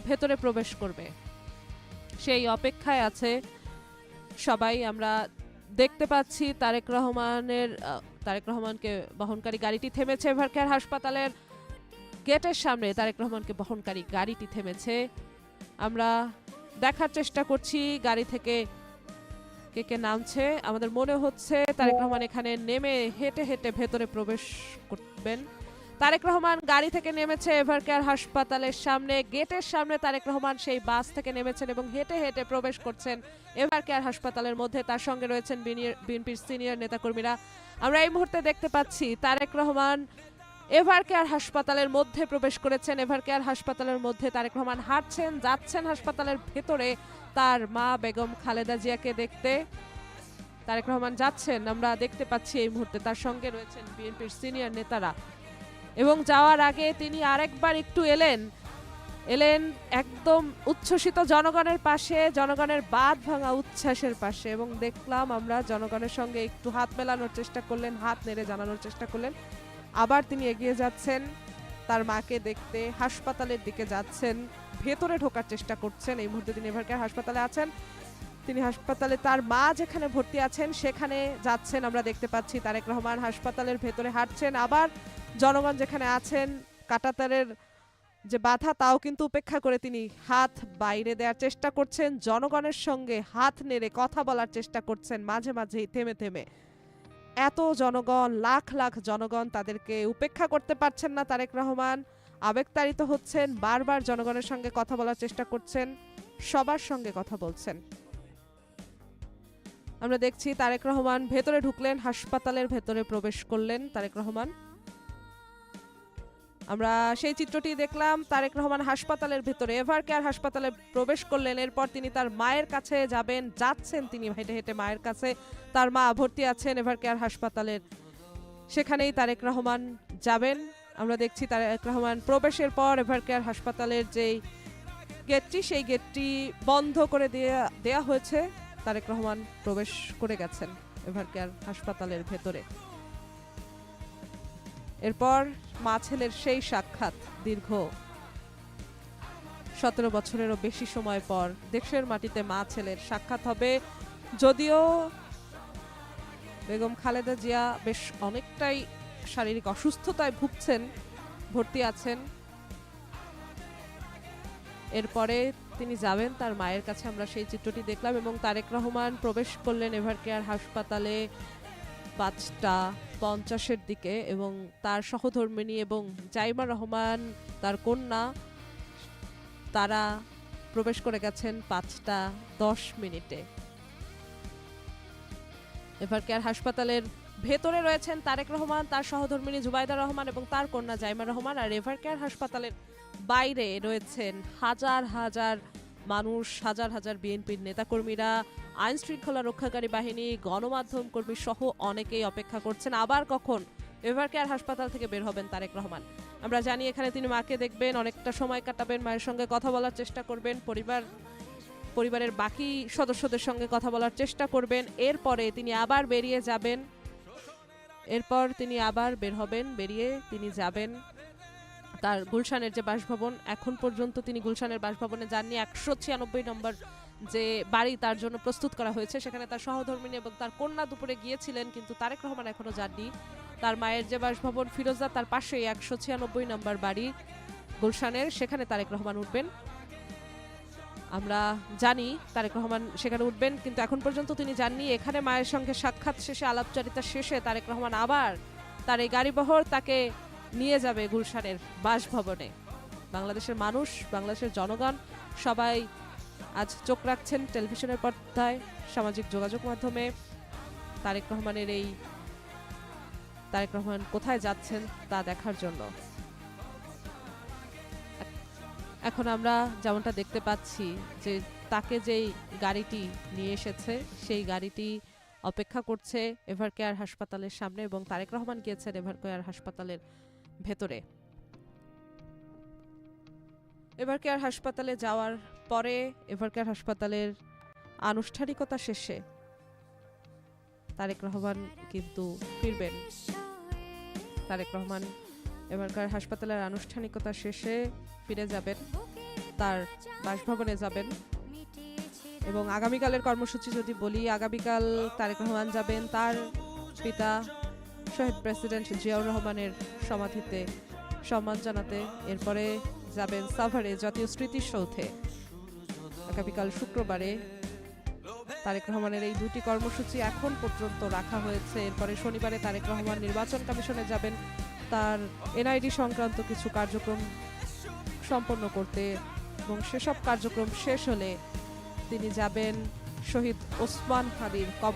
ভেতরে প্রবেশ করবে। সেই অপেক্ষায় আছে সবাই, আমরা দেখতে পাচ্ছি তারেক রহমানের তারেক রহমানকে বহনকারী গাড়িটি থেমেছে। এভারকেয়ার হাসপাতালের গেটের সামনে তারেক রহমানকে বহনকারী গাড়িটি থেমেছে। আমরা দেখার চেষ্টা করছি গাড়ি থেকে কে কে নামছে। আমাদের মনে হচ্ছে তারেক রহমান এখানে নেমে হেঁটে হেঁটে ভেতরে প্রবেশ করবেন। তারেক রহমান গাড়ি থেকে নেমেছে এভারকেয়ার হাসপাতালের সামনে। গেটের সামনে তারেক রহমান সেই বাস থেকে নেমেছেন এবং হেঁটে হেঁটে প্রবেশ করছেন এভারকেয়ার হাসপাতালের মধ্যে। তার সঙ্গে রয়েছেন বিএনপির সিনিয়র নেতাকর্মীরা। আমরা এই মুহূর্তে দেখতে পাচ্ছি তারেক রহমান এভারকেয়ার হাসপাতালের মধ্যে প্রবেশ করেছেন। এভারকেয়ার হাসপাতালের মধ্যে তারেক রহমান হাঁটছেন, যাচ্ছেন হাসপাতালের ভেতরে তার মা বেগম খালেদা জিয়াকে দেখতে। তারেক রহমান যাচ্ছেন, আমরা দেখতে পাচ্ছি এই মুহূর্তে। তার সঙ্গে রয়েছেন বিএনপির সিনিয়র নেতারা। এবং যাওয়ার আগে তিনি আরেকবার একটু এলেন। এলেন একদম উচ্ছ্বসিত জনগণের পাশে, জনগণের বাদ ভাঙা উচ্ছ্বাসের পাশে এবং দেখলাম আমরা জনগণের সঙ্গে একটু হাত মেলানোর চেষ্টা করলেন, হাত নেড়ে জানানোর চেষ্টা করলেন। আবার তিনি এগিয়ে যাচ্ছেন, তার মাকে দেখতে হাসপাতালের দিকে যাচ্ছেন, ভেতরে ঢোকার চেষ্টা করছেন। এই মুহূর্তে তিনি এভারকেয়ার হাসপাতালে আছেন। তিনি হাসপাতালে তার মা যেখানে ভর্তি আছেন, সেখানে যাচ্ছেন। আমরা দেখতে পাচ্ছি তারেক রহমান হাসপাতালের ভেতরে হাঁটছেন। আবার জনগণ যেখানে আছেন, কাটাতারের যে বাধা, তাও কিন্তু উপেক্ষা করে তিনি হাত বাইরে দেওয়ার চেষ্টা করছেন। জনগণের সঙ্গে হাত নেড়ে কথা বলার চেষ্টা করছেন মাঝে মাঝেই, থেমে থেমে। এত জনগণ, লাখ লাখ জনগণ তাদেরকে উপেক্ষা করতে পারছেন না তারেক রহমান। আবেগতাড়িত হচ্ছেন, বারবার জনগণের সঙ্গে কথা বলার চেষ্টা করছেন, সবার সঙ্গে কথা বলছেন। আমরা দেখছি তারেক রহমান ভেতরে ঢুকলেন, হাসপাতালের ভেতরে প্রবেশ করলেন তারেক রহমান। আমরা সেই চিত্রটি দেখলাম তারেক রহমান হাসপাতালের ভেতরে। এভার কেয়ার হাসপাতালে প্রবেশ করলেন, এরপর তিনি তার মায়ের কাছে যাবেন, যাচ্ছেন তিনি হেঁটে হেঁটে মায়ের কাছে। তার মা ভর্তি আছেন এভার কেয়ার হাসপাতালের। সেখানেই তারেক রহমান যাবেন। আমরা দেখছি তারেক রহমান প্রবেশের পর এভার কেয়ার হাসপাতালের যেই গেটটি, সেই গেটটি বন্ধ করে দেয়া দেয়া হয়েছে। তারেক রহমান প্রবেশ করে গেছেন এভার কেয়ার হাসপাতালের ভেতরে। এরপর মা ছেলের সেই সাক্ষাৎ দীর্ঘ। সতেরো বছরেরও বেশি সময় পর দেশের মাটিতে মা ছেলের সাক্ষাৎ হবে। যদিও বেগম খালেদা জিয়া বেশ অনেকটাই শারীরিক অসুস্থতায় ভুগছেন, ভর্তি আছেন। এরপরে তিনি যাবেন, তার মায়ের কাছে আমরা সেই চিত্রটি দেখলাম এবং তারেক রহমান প্রবেশ করলেন এভার কেয়ার হাসপাতালে পাঁচটা পঞ্চাশের দিকে এবং তার সহধর্মিনী এবং জাইমা রহমান, তার কন্যা, তারা প্রবেশ করে গেছেন পাঁচটা দশ মিনিটে। এভার কেয়ার হাসপাতালের ভেতরে রয়েছেন তারেক রহমান, তার সহধর্মিনী জুবাইদা রহমান এবং তার কন্যা জাইমা রহমান। আর এভার কেয়ার হাসপাতালের বাইরে রয়েছেন হাজার হাজার মানুষ হাজার হাজার বিএনপির নেতাকর্মীরা, আইন শৃঙ্খলা রক্ষাকারী বাহিনী, গণমাধ্যম কর্মী সহ অনেকেই অপেক্ষা করছেন। আবার কখন এভার কেয়ার হাসপাতাল থেকে বের হবেন তারেক রহমান? আমরা জানি এখানে তিনি মাকে দেখবেন, অনেকটা সময় কাটাবেন, মায়ের সঙ্গে কথা বলার চেষ্টা করবেন, পরিবার, পরিবারের বাকি সদস্যদের সঙ্গে কথা বলার চেষ্টা করবেন। এরপরে তিনি আবার বেরিয়ে যাবেন। এরপর তিনি আবার বের হবেন, বেরিয়ে তিনি যাবেন। তার গুলশানের যে বাসভবন, এখন পর্যন্ত তিনি গুলশানের বাসভবনে যাননি। একশো ছিয়ানব্বই নম্বর যে বাড়ি তার জন্য প্রস্তুত করা হয়েছে, সেখানে তার সহধর্মিনী এবং তার কন্যা দুপুরে গিয়েছিলেন, কিন্তু তারেক রহমান এখনও যাননি। তার মায়ের যে বাসভবন ফিরোজা, তার পাশেই একশো ছিয়ানব্বই নম্বর বাড়ি গুলশানের, সেখানে তারেক রহমান উঠবেন। আমরা জানি তারেক রহমান সেখানে উঠবেন, কিন্তু এখন পর্যন্ত তিনি যাননি। এখানে মায়ের সঙ্গে সাক্ষাৎ শেষে, আলাপচারিতা শেষে তারেক রহমান আবার তার এই গাড়িবহর তাকে নিয়ে যাবে গুলশানের বাসভবনে। বাংলাদেশের মানুষ, বাংলাদেশের জনগণ, সবাই আজ চোখ রাখছেন টেলিভিশনের পর্দায় সামাজিক যোগাযোগ মাধ্যমে। তারেক রহমানের এই তারেক রহমান কোথায় যাচ্ছেন তা দেখার জন্য। এখন আমরা যেমনটা দেখতে পাচ্ছি যে তাকে যেই গাড়িটি নিয়ে এসেছে, সেই গাড়িটি অপেক্ষা করছে এভার কেয়ার হাসপাতালের সামনে এবং তারেক রহমান গিয়েছেন এভার কেয়ার হাসপাতালের ভেতরে। এভার কেয়ার হাসপাতালে যাওয়ার পরে এভার কেয়ার হাসপাতালের আনুষ্ঠানিকতা শেষে তারেক রহমান কিন্তু ফিরবেন। তারেক রহমান এবারকার হাসপাতালের আনুষ্ঠানিকতা শেষে ফিরে যাবেন, তার বাসভবনে যাবেন এবং আগামীকালের কর্মসূচি যদি বলি, আগামীকাল তারেক রহমান যাবেন, তার পিতা শহীদ প্রেসিডেন্ট জিয়াউর রহমানের সমাধিতে সম্মান জানাতে এরপরে যাবেন সাভারে জাতীয় স্মৃতিসৌধে আগামীকাল শুক্রবারে তারেক রহমানের এই দুটি কর্মসূচি এখন পর্যন্ত রাখা হয়েছে। এরপরে শনিবারে তারেক রহমান নির্বাচন কমিশনে যাবেন। তার এনআইডি সংক্রান্ত কিছু কার্যক্রম সম্পন্ন করতে এবং সেসব কার্যক্রম শেষ হলে তিনি যাবেন শহীদ ওসমান হাদির কবর